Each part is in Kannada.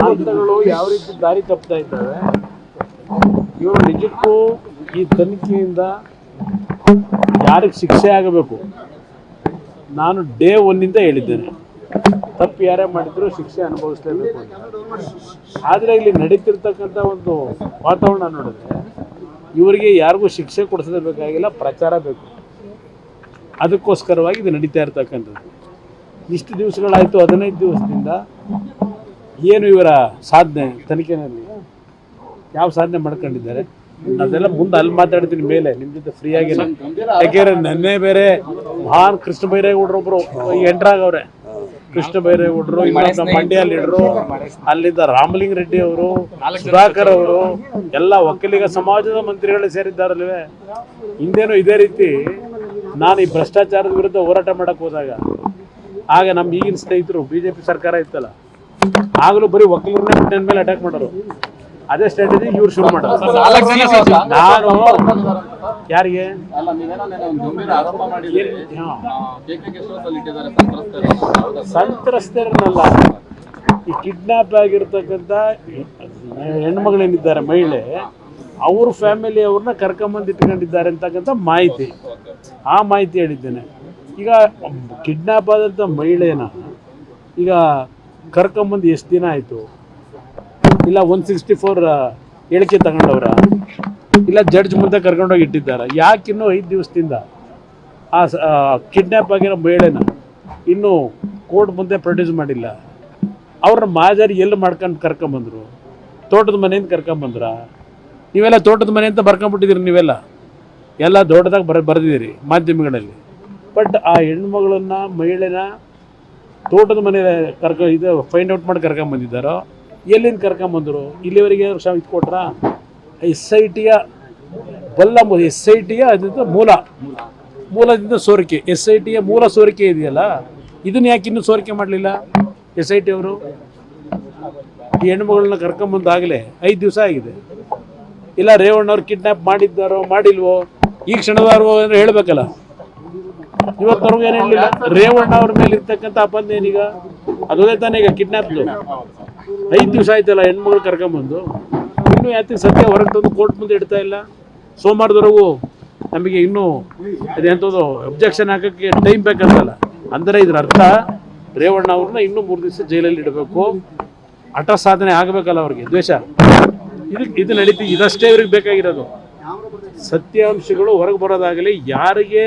ಹಂತಗಳು ಯಾವ ರೀತಿ ದಾರಿ ತಪ್ತಾ ಇದ್ದಾವೆ ಇವರು ನಿಜಕ್ಕೂ ಈ ತನಿಖೆಯಿಂದ ಯಾರಿಗೆ ಶಿಕ್ಷೆ ಆಗಬೇಕು? ನಾನು ಡೇ ಒನ್ನಿಂದ ಹೇಳಿದ್ದೇನೆ. ತಪ್ಪು ಯಾರೇ ಮಾಡಿದ್ರು ಶಿಕ್ಷೆ ಅನುಭವಿಸಲೇಬೇಕು ಆದರೆ ಇಲ್ಲಿ ನಡೀತಿರ್ತಕ್ಕಂಥ ಒಂದು ವಾತಾವರಣ ನೋಡಿದ್ರೆ ಇವರಿಗೆ ಯಾರಿಗೂ ಶಿಕ್ಷೆ ಕೊಡಿಸದೇ ಬೇಕಾಗಿಲ್ಲ, ಪ್ರಚಾರ ಬೇಕು. ಅದಕ್ಕೋಸ್ಕರವಾಗಿ ಇದು ನಡೀತಾ ಇರ್ತಕ್ಕಂಥದ್ದು. ಇಷ್ಟು ದಿವಸಗಳಾಯಿತು, ಹದಿನೈದು ದಿವಸದಿಂದ ಏನು ಇವರ ಸಾಧನೆ ತನಿಖೆನಲ್ಲಿ? ಯಾವ ಸಾಧನೆ ಮಾಡ್ಕೊಂಡಿದ್ದಾರೆ? ಅದೆಲ್ಲ ಮುಂದೆ ಅಲ್ಲಿ ಮಾತಾಡ್ತೀನಿ ಮೇಲೆ, ನಿಮ್ಮ ಜೊತೆ ಫ್ರೀ ಆಗಿಲ್ಲ. ಯಾಕೆಂದ್ರೆ ನೆನ್ನೆ ಬೇರೆ ಮಹಾನ್ ಕೃಷ್ಣ ಬೈರೇಗೌಡರೊಬ್ಬರು ಎಂಟ್ರಾಗವ್ರೆ ಕೃಷ್ಣ ಬೈರೇಗೌಡರು ಇನ್ನೊಬ್ಬ ಮಂಡ್ಯ ಲೀಡರು ಅಲ್ಲಿದ್ದ ರಾಮಲಿಂಗ ರೆಡ್ಡಿ ಅವರು ಸುಧಾಕರ್ ಅವರು ಎಲ್ಲ ಒಕ್ಕಲಿಗ ಸಮಾಜದ ಮಂತ್ರಿಗಳು ಸೇರಿದ್ದಾರಲ್ವೇ? ಹಿಂದೇನು ಇದೇ ರೀತಿ ನಾನು ಈ ಭ್ರಷ್ಟಾಚಾರದ ವಿರುದ್ಧ ಹೋರಾಟ ಮಾಡಕ್ ಹೋದಾಗ ಆಗ ನಮ್ಮ ಈಗಿನ ಸ್ನೇಹಿತರು ಬಿಜೆಪಿ ಸರ್ಕಾರ ಇತ್ತಲ್ಲ ಆಗಲೂ ಬರೀ ಒಕ್ಕಲಿಗರನ್ನೇ ಮೇಲೆ ಅಟ್ಯಾಕ್ ಮಾಡೋರು. ಅದೇ ಸ್ಟ್ರಾಟಜಿ ಇವ್ರು ಶುರು ಮಾಡ್ತಾರೆ ನಾನು ಯಾರಿಗೆ? ಅಲ್ಲ ನೀವೇನೋ ಒಂದು ಗಂಭೀರ ಆರೋಪ ಮಾಡಿದ್ರಿ. ಹಾ. ಕೇಕೆ ಗೆಸ್ಟ್ ಹೌಸ್ ಅಲ್ಲಿ ಇಟ್ಟಿದ್ದಾರೆ ಸಂತ್ರಸ್ತರು. ಹೌದಾ ಸಂತ್ರಸ್ತರನ್ನಲ್ಲ. ಈ ಕಿಡ್ನಾಪ್ ಆಗಿರ್ತಕ್ಕಂಥ ಹೆಣ್ಮಗಳೇನಿದ್ದಾರೆ ಮಹಿಳೆ ಅವ್ರ ಫ್ಯಾಮಿಲಿ ಅವ್ರನ್ನ ಕರ್ಕೊಂಬಂದು ಇಟ್ಕೊಂಡಿದ್ದಾರೆ ಅಂತಕ್ಕಂಥ ಮಾಹಿತಿ. ಆ ಮಾಹಿತಿ ಹೇಳಿದ್ದೇನೆ. ಈಗ ಕಿಡ್ನಾಪ್ ಆದಂಥ ಮಹಿಳೆನ ಈಗ ಕರ್ಕೊಂಬಂದು ಎಷ್ಟು ದಿನ ಆಯಿತು? ಇಲ್ಲ ಒನ್ ಸಿಕ್ಸ್ಟಿ ಫೋರ್ ಹೇಳಿಕೆ ತಗೊಂಡವ್ರ. ಇಲ್ಲ ಜಡ್ಜ್ ಮುಂದೆ ಕರ್ಕೊಂಡೋಗಿ ಇಟ್ಟಿದ್ದಾರೆ. ಯಾಕಿನ್ನೂ ಐದು ದಿವಸದಿಂದ? ಆ ಕಿಡ್ನಾಪ್ ಆಗಿರೋ ಮಹಿಳೆನ ಇನ್ನೂ ಕೋರ್ಟ್ ಮುಂದೆ ಪ್ರೊಡ್ಯೂಸ್ ಮಾಡಿಲ್ಲ. ಅವ್ರನ್ನ ಮಾಜಾರಿ ಎಲ್ಲಿ ಮಾಡ್ಕೊಂಡು ಕರ್ಕೊಂಬಂದ್ರು? ತೋಟದ ಮನೆಯಿಂದ ಕರ್ಕೊಂಬಂದ್ರ? ನೀವೆಲ್ಲ ತೋಟದ ಮನೆ ಅಂತ ಬರ್ಕೊಂಬಿಟ್ಟಿದ್ದೀರಿ ನೀವೆಲ್ಲ? ಎಲ್ಲ ದೊಡ್ಡದಾಗಿ ಬರ, ಬರೆದಿದ್ದೀರಿ ಮಾಧ್ಯಮಗಳಲ್ಲಿ. ಬಟ್ ಆ ಹೆಣ್ಮಗಳನ್ನ, ಮಹಿಳೆನ ತೋಟದ ಮನೆ ಕರ್ಕೊ, ಇದು ಫೈಂಡ್ ಔಟ್ ಮಾಡಿ ಕರ್ಕೊಂಬಂದಿದ್ದಾರೋ? ಎಲ್ಲಿಂದ ಕರ್ಕೊಂಬಂದರು? ಇಲ್ಲಿವರೆಗೆ ಶ ಇದು ಕೊಟ್ರಾ ಎಸ್ ಐ ಟಿಯ ಬಲ್ಲ ಎಸ್ ಐ ಟಿಯ ಅದರಿಂದ ಮೂಲ. ಮೂಲದಿಂದ ಸೋರಿಕೆ. ಎಸ್ ಐ ಟಿಯ ಮೂಲ ಸೋರಿಕೆ ಇದೆಯಲ್ಲ? ಇದನ್ನ ಯಾಕೆ ಇನ್ನೂ ಸೋರಿಕೆ ಮಾಡಲಿಲ್ಲ? ಎಸ್ ಐ ಟಿ ಅವರು? ಈ ಹೆಣ್ಮಗಳನ್ನ ಕರ್ಕೊಂಬಂದಾಗಲೇ ಐದು ದಿವಸ ಆಗಿದೆ. ಇಲ್ಲ ರೇವಣ್ಣವ್ರು ಕಿಡ್ನಾಪ್ ಮಾಡಿದ್ದಾರೋ, ಮಾಡಿಲ್ವೋ? ಈ ಕ್ಷಣದವರೆಗೂ ಅಂದ್ರೆ ಹೇಳ್ಬೇಕಲ್ಲ. ಇವತ್ತವರೆಗೂ ಏನು ಹೇಳಲಿಲ್ಲ? ರೇವಣ್ಣ ಅವ್ರ ಮೇಲೆ ಇರ್ತಕ್ಕಂಥ ಅಪ್ಪಂದೇನೀಗ ಅದೇ ತಾನೇ ಈಗ ಕಿಡ್ನಾಪ್ದು. ಐದು ದಿವಸ ಆಯ್ತಲ್ಲ ಹೆಣ್ಮಗಳು ಕರ್ಕೊಂಬಂದು. ಇನ್ನೂ ಯಾತಿಗೆ ಸತ್ಯ ಹೊರಗೆ ತಂದು ಕೋರ್ಟ್ ಮುಂದೆ ಇಡ್ತಾ ಇಲ್ಲ? ಸೋಮವಾರದವರೆಗೂ ನಮಗೆ ಇನ್ನೂ ಅದೇಂಥದ್ದು ಅಬ್ಜೆಕ್ಷನ್ ಹಾಕೋಕ್ಕೆ ಟೈಮ್ ಬೇಕಂತಲ್ಲ. ಅಂದರೆ ಇದ್ರ ಅರ್ಥ, ರೇವಣ್ಣ ಅವ್ರನ್ನ ಇನ್ನೂ ಮೂರು ದಿವಸ ಜೈಲಲ್ಲಿ ಇಡಬೇಕು. ಹಠ ಸಾಧನೆ ಆಗಬೇಕಲ್ಲ ಅವ್ರಿಗೆ, ದ್ವೇಷ. ಇದು ಇದು ನಡೀತಿ, ಇದಷ್ಟೇ ಇವ್ರಿಗೆ ಬೇಕಾಗಿರೋದು. ಸತ್ಯಾಂಶಗಳು ಹೊರಗೆ ಬರೋದಾಗಲಿ, ಯಾರಿಗೆ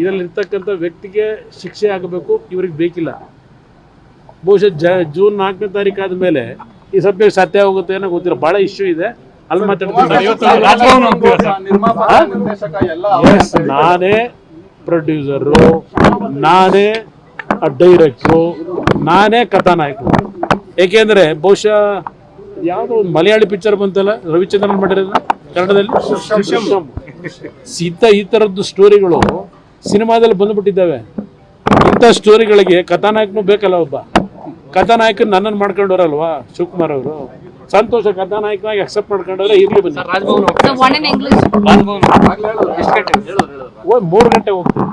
ಇದರಲ್ಲಿರ್ತಕ್ಕಂಥ ವ್ಯಕ್ತಿಗೆ ಶಿಕ್ಷೆ ಆಗಬೇಕು, ಇವ್ರಿಗೆ ಬೇಕಿಲ್ಲ. ಬಹುಶಃ ಜ ಜೂನ್ ನಾಲ್ಕನೇ ತಾರೀಕು ಆದಮೇಲೆ ಈ ಸಬ್ಜೆಕ್ಟ್ ಸತ್ಯ ಹೋಗುತ್ತೆ ಏನೋ ಗೊತ್ತಿಲ್ಲ. ಭಾಳ ಇಶ್ಯೂ ಇದೆ. ಅಲ್ಲಿ ಮಾತಾಡ್ತೀನಿ. ನಾನೇ ಪ್ರೊಡ್ಯೂಸರು ನಾನೇ ಡೈರೆಕ್ಟ್ರು ನಾನೇ ಕಥಾನಾಯಕರು. ಏಕೆಂದರೆ ಬಹುಶಃ ಯಾವುದೋ ಒಂದು ಮಲಯಾಳಿ ಪಿಕ್ಚರ್ ಬಂತಲ್ಲ ರವಿಚಂದ್ರನ್ ಮಾಡಿರೋದು ಕನ್ನಡದಲ್ಲಿ? ಸೀತಾ ಈ ಥರದ್ದು ಸ್ಟೋರಿಗಳು ಸಿನಿಮಾದಲ್ಲಿ ಬಂದ್ಬಿಟ್ಟಿದ್ದಾವೆ. ಇಂಥ ಸ್ಟೋರಿಗಳಿಗೆ ಕಥಾನಾಯಕನು ಬೇಕಲ್ಲ ಒಬ್ಬ. ಕಥಾನಾಯಕನ್ ನನ್ನನ್ನು ಮಾಡ್ಕೊಂಡವ್ರಲ್ವಾ? ಶಿವಕುಮಾರ್ ಅವರು. ಸಂತೋಷ ಕಥಾನಾಯಕನಾಗಿ ಅಕ್ಸೆಪ್ಟ್ ಮಾಡ್ಕೊಂಡವ್ರೆ ಇರ್ಲಿ ಬನ್ನಿ. ರಾಜಭವನ one in English. ಓ ಮೂರು ಗಂಟೆ ಹೋಗ್ತೀನಿ.